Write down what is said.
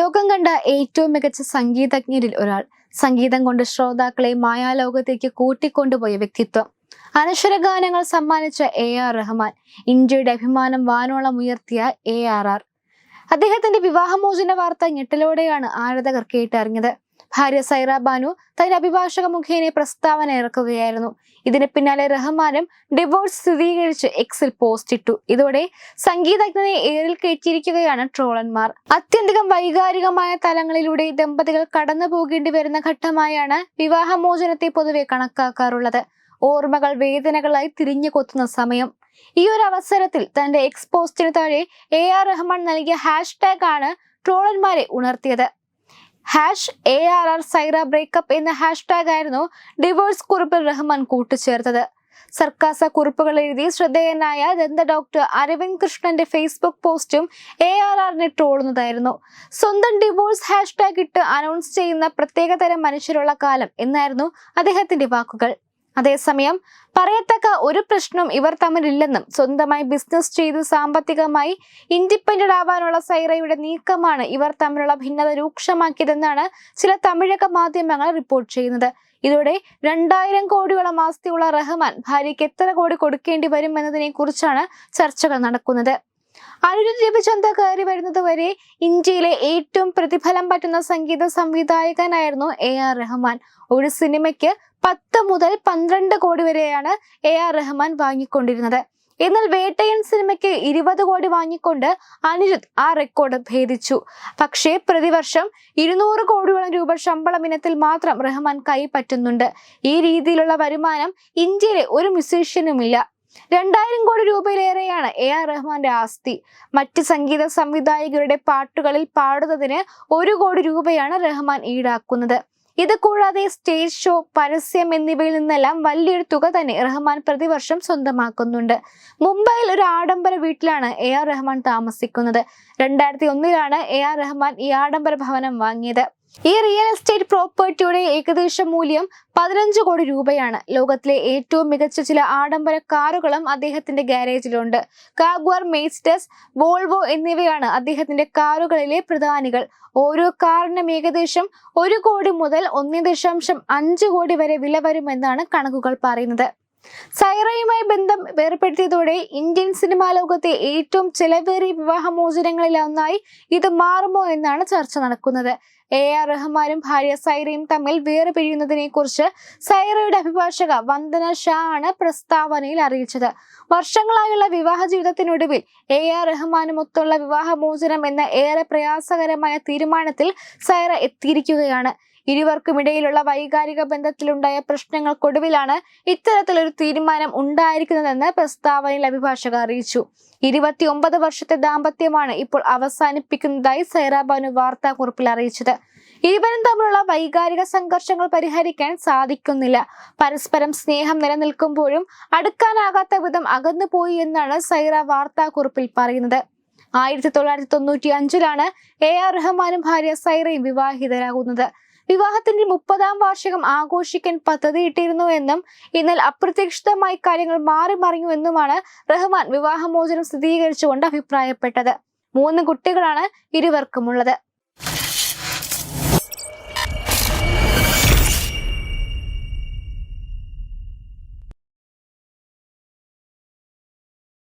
ലോകം കണ്ട ഏറ്റവും മികച്ച സംഗീതജ്ഞരിൽ ഒരാൾ. സംഗീതം കൊണ്ട് ശ്രോതാക്കളെ മായാലോകത്തേക്ക് കൂട്ടിക്കൊണ്ടുപോയ വ്യക്തിത്വം. അനശ്വര ഗാനങ്ങൾ സമ്മാനിച്ച എ ആർ റഹ്മാൻ ഇന്ത്യയുടെ അഭിമാനം വാനോളം ഉയർത്തിയ എ ആർ ആർ. അദ്ദേഹത്തിന്റെ വിവാഹമോചന വാർത്ത ഞെട്ടലോടെയാണ് ആരാധകർ കേട്ടറിഞ്ഞത്. ഭാര്യ സൈറ ബാനു തന്റെ അഭിഭാഷക മുഖേന പ്രസ്താവന ഇറക്കുകയായിരുന്നു. ഇതിന് പിന്നാലെ റഹ്മാനും ഡിവോഴ്സ് സ്ഥിരീകരിച്ച് എക്സിൽ പോസ്റ്റ് ഇട്ടു. ഇതോടെ സംഗീതജ്ഞനെ ഏറിൽ കയറ്റിയിരിക്കുകയാണ് ട്രോളന്മാർ. അത്യന്തികം വൈകാരികമായ തലങ്ങളിലൂടെ ദമ്പതികൾ കടന്നു പോകേണ്ടി വരുന്ന ഘട്ടമായാണ് വിവാഹമോചനത്തെ പൊതുവെ കണക്കാക്കാറുള്ളത്. ഓർമ്മകൾ വേദനകളായി തിരിഞ്ഞു കൊത്തുന്ന സമയം. ഈ ഒരു അവസരത്തിൽ തന്റെ എക്സ് പോസ്റ്റിന് താഴെ എ ആർ റഹ്മാൻ നൽകിയ ഹാഷ്ടാഗ് ആണ് ട്രോളന്മാരെ ഉണർത്തിയത്. Hash A R R Saira breakup എന്ന ഹാഷ് ടാഗ് ആയിരുന്നു ഡിവോഴ്സ് കുറിപ്പിൽ റഹ്മാൻ കൂട്ടിച്ചേർത്തത്. സർക്കാസ കുറിപ്പുകൾ എഴുതി ശ്രദ്ധേയനായ ദന്ത ഡോക്ടർ അരവിന്ദ് കൃഷ്ണന്റെ ഫേസ്ബുക്ക് പോസ്റ്റും എ ആർ ആറിനെ ട്രോളുന്നതായിരുന്നു. സ്വന്തം ഡിവോഴ്സ് ഹാഷ് ടാഗ് ഇട്ട് അനൗൺസ് ചെയ്യുന്ന പ്രത്യേകതരം മനുഷ്യരുള്ള കാലം എന്നായിരുന്നു അദ്ദേഹത്തിന്റെ വാക്കുകൾ. അതേസമയം പറയത്തക്ക ഒരു പ്രശ്നം ഇവർ തമ്മിലില്ലെന്നും സ്വന്തമായി ബിസിനസ് ചെയ്ത് സാമ്പത്തികമായി ഇൻഡിപെൻഡന്റ് ആവാനുള്ള സൈറയുടെ നീക്കമാണ് ഇവർ തമ്മിലുള്ള ഭിന്നത രൂക്ഷമാക്കിയതെന്നാണ് ചില തമിഴക മാധ്യമങ്ങൾ റിപ്പോർട്ട് ചെയ്യുന്നത്. ഇതോടെ രണ്ടായിരം കോടിയോളം ആസ്തിയുള്ള റഹ്മാൻ ഭാര്യയ്ക്ക് എത്ര കോടി കൊടുക്കേണ്ടി വരും എന്നതിനെ കുറിച്ചാണ് ചർച്ചകൾ നടക്കുന്നത്. അനിരുദ്ധ് രവിചന്ദ കയറി വരുന്നത് വരെ ഇന്ത്യയിലെ ഏറ്റവും പ്രതിഫലം പറ്റുന്ന സംഗീത സംവിധായകനായിരുന്നു എ ആർ റഹ്മാൻ. ഒരു സിനിമയ്ക്ക് പത്ത് മുതൽ പന്ത്രണ്ട് കോടി വരെയാണ് എ ആർ റഹ്മാൻ വാങ്ങിക്കൊണ്ടിരുന്നത്. എന്നാൽ വേട്ടയൻ സിനിമയ്ക്ക് ഇരുപത് കോടി വാങ്ങിക്കൊണ്ട് അനിരുദ്ധ് ആ റെക്കോർഡ് ഭേദിച്ചു. പക്ഷേ പ്രതിവർഷം ഇരുന്നൂറ് കോടിയോളം രൂപ ശമ്പളം ഇനത്തിൽ മാത്രം റഹ്മാൻ കൈപ്പറ്റുന്നുണ്ട് ഈ രീതിയിലുള്ള വരുമാനം ഇന്ത്യയിലെ ഒരു മ്യൂസീഷ്യനുമില്ല രണ്ടായിരം കോടി രൂപയിലേറെയാണ് എ ആർ റഹ്മാന്റെ ആസ്തി. മറ്റ് സംഗീത സംവിധായകരുടെ പാട്ടുകളിൽ പാടുന്നതിന് ഒരു കോടി രൂപയാണ് റഹ്മാൻ ഈടാക്കുന്നത്. ഇത് കൂടാതെ സ്റ്റേജ് ഷോ പരസ്യം എന്നിവയിൽ നിന്നെല്ലാം വലിയൊരു തുക തന്നെ റഹ്മാൻ പ്രതിവർഷം സ്വന്തമാക്കുന്നുണ്ട്. മുംബൈയിൽ ഒരു ആഡംബര വീട്ടിലാണ് എ ആർ റഹ്മാൻ താമസിക്കുന്നത്. രണ്ടായിരത്തി ഒന്നിലാണ് എ ആർ റഹ്മാൻ ഈ ആഡംബര ഭവനം വാങ്ങിയത്. ഈ റിയൽ എസ്റ്റേറ്റ് പ്രോപ്പർട്ടിയുടെ ഏകദേശ മൂല്യം പതിനഞ്ച് കോടി രൂപയാണ്. ലോകത്തിലെ ഏറ്റവും മികച്ച ചില ആഡംബര കാറുകളും അദ്ദേഹത്തിന്റെ ഗാരേജിലുണ്ട്. കാഗ്വാർ മേസ്റ്റസ് വോൾവോ എന്നിവയാണ് അദ്ദേഹത്തിന്റെ കാറുകളിലെ പ്രധാനികൾ. ഓരോ കാറിനും ഏകദേശം ഒരു കോടി മുതൽ ഒന്ന് ദശാംശം അഞ്ച് കോടി വരെ വില വരുമെന്നാണ് കണക്കുകൾ പറയുന്നത്. സൈറയുമായി ബന്ധം വേർപ്പെടുത്തിയതോടെ ഇന്ത്യൻ സിനിമാ ലോകത്തെ ഏറ്റവും ചെലവേറിയ വിവാഹമോചനങ്ങളിൽ ഒന്നായി ഇത് മാറുമോ എന്നാണ് ചർച്ച നടക്കുന്നത്. എ ആർ റഹ്മാനും ഭാര്യ സൈറയും തമ്മിൽ വേറെ പിഴിയുന്നതിനെ കുറിച്ച് സൈറയുടെ അഭിഭാഷക വന്ദന ഷാ ആണ് പ്രസ്താവനയിൽ അറിയിച്ചത്. വർഷങ്ങളായുള്ള വിവാഹ ജീവിതത്തിനൊടുവിൽ എ ആർ റഹ്മാനുമൊത്തുള്ള വിവാഹമോചനം എന്ന ഏറെ പ്രയാസകരമായ തീരുമാനത്തിൽ സൈറ എത്തിയിരിക്കുകയാണ്. ഇരുവർക്കുമിടയിലുള്ള വൈകാരിക ബന്ധത്തിലുണ്ടായ പ്രശ്നങ്ങൾക്കൊടുവിലാണ് ഇത്തരത്തിലൊരു തീരുമാനം ഉണ്ടായിരിക്കുന്നതെന്ന് പ്രസ്താവനയിൽ അഭിഭാഷക അറിയിച്ചു. ഇരുപത്തിയൊമ്പത് വർഷത്തെ ദാമ്പത്യമാണ് ഇപ്പോൾ അവസാനിപ്പിക്കുന്നതായി സൈറാബാനു വാർത്താക്കുറിപ്പിൽ അറിയിച്ചത്. ഇരുവരും തമ്മിലുള്ള വൈകാരിക സംഘർഷങ്ങൾ പരിഹരിക്കാൻ സാധിക്കുന്നില്ല. പരസ്പരം സ്നേഹം നിലനിൽക്കുമ്പോഴും അടുക്കാനാകാത്ത വിധം അകന്നുപോയി എന്നാണ് സൈറ വാർത്താക്കുറിപ്പിൽ പറയുന്നത്. ആയിരത്തി തൊള്ളായിരത്തി തൊണ്ണൂറ്റി അഞ്ചിലാണ് എ ആർ റഹ്മാനും ഭാര്യ സൈറയും വിവാഹിതരാകുന്നത്. വിവാഹത്തിന്റെ മുപ്പതാം വാർഷികം ആഘോഷിക്കാൻ പദ്ധതിയിട്ടിരുന്നു എന്നും എന്നാൽ അപ്രതീക്ഷിതമായി കാര്യങ്ങൾ മാറി മറിഞ്ഞു എന്നുമാണ് റഹ്മാൻ വിവാഹമോചനം സ്ഥിരീകരിച്ചുകൊണ്ട് അഭിപ്രായപ്പെട്ടത്. മൂന്ന് കുട്ടികളാണ് ഇരുവർക്കുമുള്ളത്.